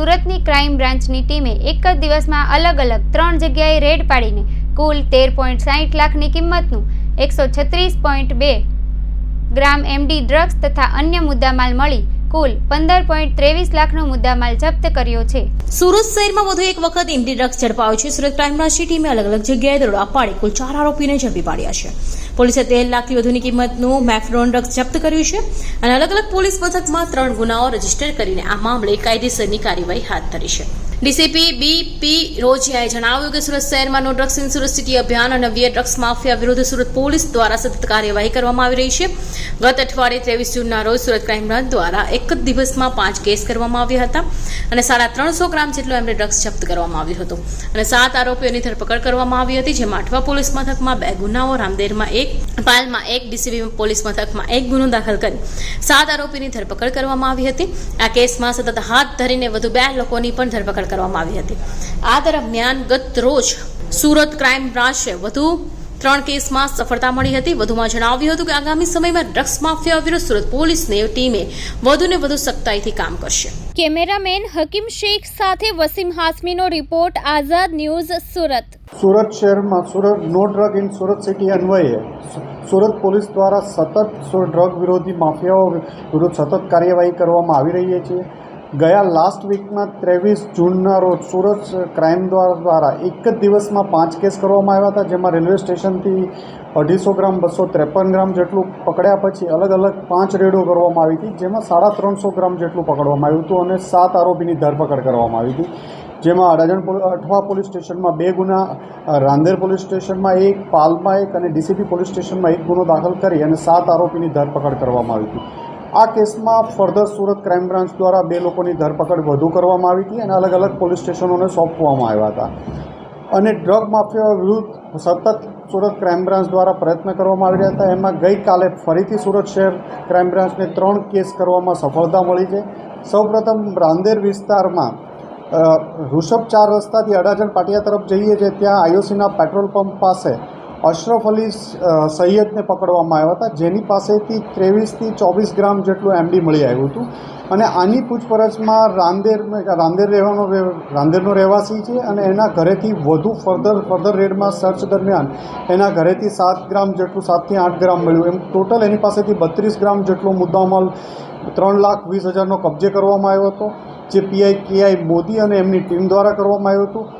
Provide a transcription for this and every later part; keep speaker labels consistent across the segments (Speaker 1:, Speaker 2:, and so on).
Speaker 1: સુરતની ક્રાઇમ બ્રાન્ચની ટીમે એક જ દિવસમાં અલગ અલગ ત્રણ જગ્યાએ રેડ પાડીને કુલ તેર પોઈન્ટ સાહીઠ લાખની કિંમતનું એકસો છત્રીસ પોઈન્ટ બે ગ્રામ એમડી ડ્રગ્સ તથા અન્ય મુદ્દામાલ મળી કુલ પંદર પોઈન્ટ ત્રેવીસ લાખનો મુદ્દામાલ જપ્ત કર્યો છે.
Speaker 2: સુરત શહેરમાં વધુ એક વખત ઇન્ડી ડ્રગ્સ ઝડપાયો છે. સુરત ક્રાઇમ બ્રાન્ચની ટીમે અલગ અલગ જગ્યાએ દરોડા પાડી. કુલ ચાર આરોપીને ઝડપી પાડ્યા છે. પોલીસે તેર લાખથી વધુની કિંમતનું મેફ્રોન ડ્રગ્સ જપ્ત કર્યું છે અને અલગ અલગ પોલીસ મથકમાં ત્રણ ગુનાઓ રજિસ્ટર કરીને આ મામલે કાયદેસરની કાર્યવાહી હાથ ધરી છે. ડીસીપી બી પી રોજિયાએ જણાવ્યું કે સુરત શહેરમાં નો ડ્રગ્સ ઇન સુરત અભિયાન અને વ્યય ડ્રગ્સ માફિયા વિરુદ્ધ સુરત પોલીસ દ્વારા સતત કાર્યવાહી કરવામાં આવી રહી છે. ગત અઠવાડિયે ત્રેવીસ જૂનના રોજ સુરત ક્રાઇમ બ્રાન્ચ દ્વારા એક જ દિવસમાં પાંચ કેસ કરવામાં આવ્યા હતા અને સાડા ત્રણસો ગ્રામ જેટલો એમને ડ્રગ્સ જપ્ત કરવામાં આવ્યો હતો. અને સાત આરોપીઓની ધરપકડ કરવામાં આવી હતી, જેમાં અઠવા પોલીસ મથકમાં બે ગુનાઓ, રામદેરમાં એક, પાલમાં એક ડીસીબી પોલીસ મથકમાં એક ગુનો દાખલ કરી. સાત આરોપીની ધરપકડ કરવામાં આવી હતી. આ કેસમાં સતત હાથ ધરીને વધુ બે લોકોની પણ ધરપકડ કરવામાં આવી હતી. આ દરમિયાન ગત રોજ સુરત ક્રાઇમ બ્રાન્ચે વધુ ત્રણ કેસમાં સફળતા મળી હતી. વધુમાં જણાવ્યું હતું કે આગામી સમયમાં ડ્રગ્સ માફિયા વિરુદ્ધ સુરત પોલીસની ટીમે વધુને વધુ સખ્તાઈથી કામ કરશે.
Speaker 1: કેમેરામેન હકીમ શેખ સાથે વસીમ હાસમીનો રિપોર્ટ આઝાદ ન્યૂઝ સુરત.
Speaker 3: સુરત શહેરમાં સુરત નો ડ્રગ ઇન સુરત સિટી અન્વયે સુરત પોલીસ દ્વારા સતત ડ્રગ વિરોધી માફિયાઓ વિરુદ્ધ સતત કાર્યવાહી કરવામાં આવી રહી છે. ગયા લાસ્ટ વીકમાં ત્રેવીસ જૂનના રોજ સુરત ક્રાઇમ દ્વારા એક જ દિવસમાં પાંચ કેસ કરવામાં આવ્યા હતા, જેમાં રેલવે સ્ટેશનથી અઢીસો ગ્રામ, બસો ત્રેપન ગ્રામ જેટલું પકડ્યા પછી અલગ અલગ પાંચ રેડો કરવામાં આવી હતી, જેમાં સાડા ત્રણસો ગ્રામ જેટલું પકડવામાં આવ્યું હતું અને સાત આરોપીની ધરપકડ કરવામાં આવી હતી, જેમાં અડાજણ અઠવા પોલીસ સ્ટેશનમાં બે ગુના, રાંદેર પોલીસ સ્ટેશનમાં એક, પાલમાં એક અને ડીસીપી પોલીસ સ્ટેશનમાં એક ગુનો દાખલ કરી અને સાત આરોપીની ધરપકડ કરવામાં આવી હતી. આ કેસમાં ફર્ધર સુરત ક્રાઇમ બ્રાન્ચ દ્વારા બે લોકોની ધરપકડ વધુ કરવામાં આવી હતી અને અલગ અલગ પોલીસ સ્ટેશનોને સોંપવામાં આવ્યા હતા. અને ડ્રગ માફિયા વિરુદ્ધ સતત સુરત ક્રાઇમ બ્રાન્ચ દ્વારા પ્રયત્ન કરવામાં આવી રહ્યા હતા. એમાં ગઈકાલે ફરીથી સુરત શહેર ક્રાઇમ બ્રાન્ચને ત્રણ કેસ કરવામાં સફળતા મળી છે. સૌપ્રથમ રાંદેર વિસ્તારમાં ઋષભ ચાર રસ્તાથી અડાજણ પાટિયા તરફ જઈએ છીએ ત્યાં આઈઓસીના પેટ્રોલ પંપ પાસે અશરફ અલી સૈયદને પકડવામાં આવ્યા હતા, જેની પાસેથી ત્રેવીસથી ચોવીસ ગ્રામ જેટલું એમડી મળી આવ્યું હતું. અને આની પૂછપરછમાં રાંદેર રાંદેર રહેવાનો રહે- રાંદેરનો રહેવાસી છે અને એના ઘરેથી વધુ ફર્ધર ફર્ધર રેડમાં સર્ચ દરમિયાન એના ઘરેથી સાત ગ્રામ જેટલું, સાતથી આઠ ગ્રામ મળ્યું. એમ ટોટલ એની પાસેથી બત્રીસ ગ્રામ જેટલો મુદ્દામાલ ત્રણ લાખ વીસ હજારનો કબજે કરવામાં આવ્યો હતો, જે પીઆઈ, કેઆઈ મોદી અને એમની ટીમ દ્વારા કરવામાં આવ્યું હતું.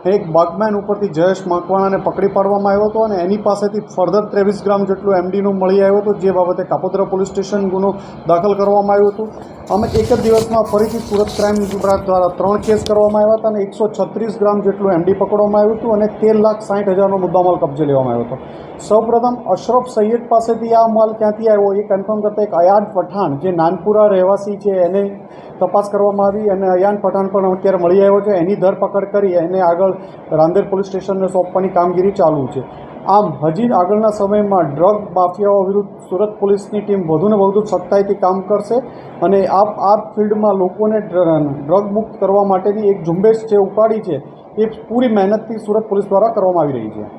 Speaker 3: એક બગમેન ઉપરથી જયેશ મકવાણાને પકડી પાડવામાં આવ્યો હતો અને એની પાસેથી ફર્ધર ત્રેવીસ ગ્રામ જેટલું એમડીનું મળી આવ્યો હતો, જે બાબતે કાપોદ્રા પોલીસ સ્ટેશન ગુનો દાખલ કરવામાં આવ્યો હતો. અમે એક જ દિવસમાં ફરીથી સુરત ક્રાઇમ બ્રાન્ચ દ્વારા ત્રણ કેસ કરવામાં આવ્યા હતા અને એકસો છત્રીસ ગ્રામ જેટલું એમડી પકડવામાં આવ્યું હતું અને તેર લાખ સાઠ હજારનો મુદ્દામાલ કબજે લેવામાં આવ્યો હતો. સૌપ્રથમ અશરફ સૈયદ પાસેથી આ માલ ક્યાંથી આવ્યો એ કન્ફર્મ કરતા એક અયાદ પઠાણ, જે નાનપુરા રહેવાસી છે, એને તપાસ કરવામાં આવી અને અયાન પઠાણ પણ અત્યારે મળી આવ્યો છે. એની ધરપકડ કરી એને આગળ રાંદેર પોલીસ સ્ટેશનને સોંપવાની કામગીરી ચાલુ છે. આમ, હજી આગળના સમયમાં ડ્રગ માફિયાઓ વિરુદ્ધ સુરત પોલીસની ટીમ વધુને વધુ સખ્તાઈથી કામ કરશે અને આ આ ફિલ્ડમાં લોકોને ડ્રગ મુક્ત કરવા માટેની એક ઝુંબેશ જે ઉપાડી છે, એ પૂરી મહેનતથી સુરત પોલીસ દ્વારા કરવામાં આવી રહી છે.